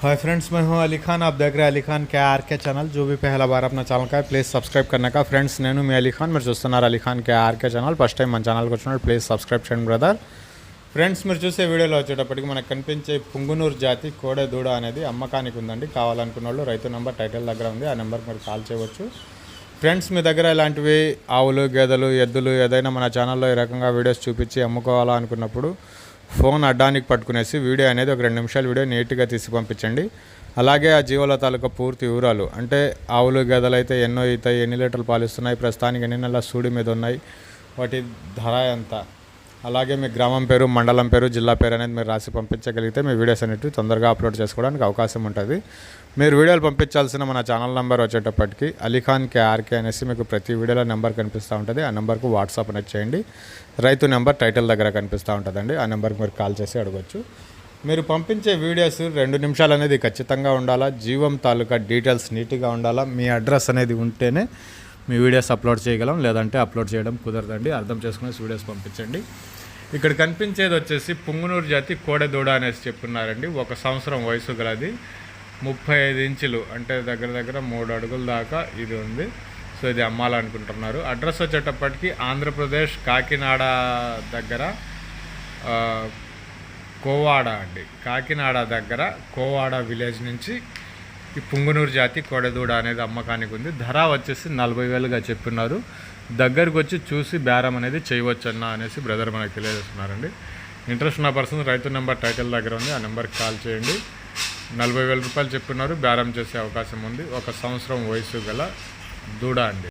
Hi friends मैं हूं अली खान आप देख रहे हैं अली खान के आर के ఛానల్ जो भी पहला बार अपना ఛానల్ का है ప్లీజ్ సబ్స్క్రైబ్ करने का ఫ్రెండ్స్ నేను మీ అలీ ఖాన్ మీరు చూస్తున్నారు Ali Khan K RK channel first time మన ఛానల్కి వచ్చినప్పుడు ప్లీజ్ సబ్స్క్రైబ్ చేయండి బ్రదర్ ఫ్రెండ్స్ మీరు చూసే వీడియోలో వచ్చేటప్పటికి మనకు కనిపించే పుంగునూరు జాతి కోడె దూడ అనేది అమ్మకానికి ఉందండి కావాలనుకున్న వాళ్ళు రైతు నెంబర్ టైటిల్ దగ్గర ఉంది ఆ నెంబర్కి మీరు కాల్ చేయవచ్చు ఫ్రెండ్స్ మీ దగ్గర ఇలాంటివి ఆవులు గేదెలు ఎద్దులు ఏదైనా మన ఛానల్లో ఈ రకంగా వీడియోస్ చూపించి అమ్ముకోవాలా అనుకున్నప్పుడు ఫోన్ అడ్డానికి పట్టుకునేసి వీడియో అనేది ఒక రెండు నిమిషాల వీడియో నీట్గా తీసి పంపించండి. అలాగే ఆ జీవోల తాలూకా పూర్తి వివరాలు. అంటే ఆవులు గదలు అయితే ఎన్నో అవుతాయి ఎన్ని లీటర్లు పాలిస్తున్నాయి ప్రస్తుతానికి ఎన్ని నెలల సూడి మీద ఉన్నాయి వాటి ధర ఎంత? అలాగే మీ గ్రామం పేరు మండలం పేరు జిల్లా పేరు అనేది మీరు రాసి పంపించగలిగితే మీ వీడియోస్ అనేవి తొందరగా అప్లోడ్ చేసుకోవడానికి అవకాశం ఉంటుంది. మీరు వీడియోలు పంపించాల్సిన మన ఛానల్ నెంబర్ వచ్చేటప్పటికి అలీఖాన్ కేఆర్కే అనేసి మీకు ప్రతి వీడియోలో నెంబర్ కనిపిస్తూ ఉంటుంది. ఆ నెంబర్కు వాట్సాప్ అనేది చేయండి. రైతు నెంబర్ టైటిల్ దగ్గర కనిపిస్తూ ఉంటుందండి. ఆ నెంబర్కి మీరు కాల్ చేసి అడగచ్చు. మీరు పంపించే వీడియోస్ రెండు నిమిషాలు అనేది ఖచ్చితంగా ఉండాలా? జీవం తాలూకా డీటెయిల్స్ నీట్గా ఉండాలా? మీ అడ్రస్ అనేది ఉంటేనే మీ వీడియోస్ అప్లోడ్ చేయగలం లేదంటే అప్లోడ్ చేయడం కుదరదండి. అర్థం చేసుకుని వీడియోస్ పంపించండి. ఇక్కడ కనిపించేది వచ్చేసి పుంగునూరు జాతి కోడెదూడ అనేసి చెప్పున్నారండి ఒక సంవత్సరం వయసు గలది. ముప్పై ఐదు ఇంచులు అంటే దగ్గర దగ్గర మూడు అడుగుల దాకా ఇది ఉంది. సో ఇది అమ్మాలనుకుంటున్నారు. అడ్రస్ వచ్చేటప్పటికి ఆంధ్రప్రదేశ్ కాకినాడ దగ్గర కోవాడ అండి. కాకినాడ దగ్గర కోవాడ విలేజ్ నుంచి ఈ పుంగునూరు జాతి కోడెదూడ అనేది అమ్మకానికి ఉంది. ధర వచ్చేసి నలభై వేలుగా చెప్పున్నారు దగ్గరకు వచ్చి చూసి బేరం అనేది చేయవచ్చన్న అనేసి బ్రదర్ మనకు తెలియజేస్తున్నారండి. ఇంట్రెస్ట్ ఉన్న పర్సన్ రైతు నెంబర్ టైటిల్ దగ్గర ఉంది. ఆ నెంబర్కి కాల్ చేయండి. నలభై వేల రూపాయలు చెప్పున్నారు బేరం చేసే అవకాశం ఉంది. ఒక సంవత్సరం వయసు గల దూడ అండి.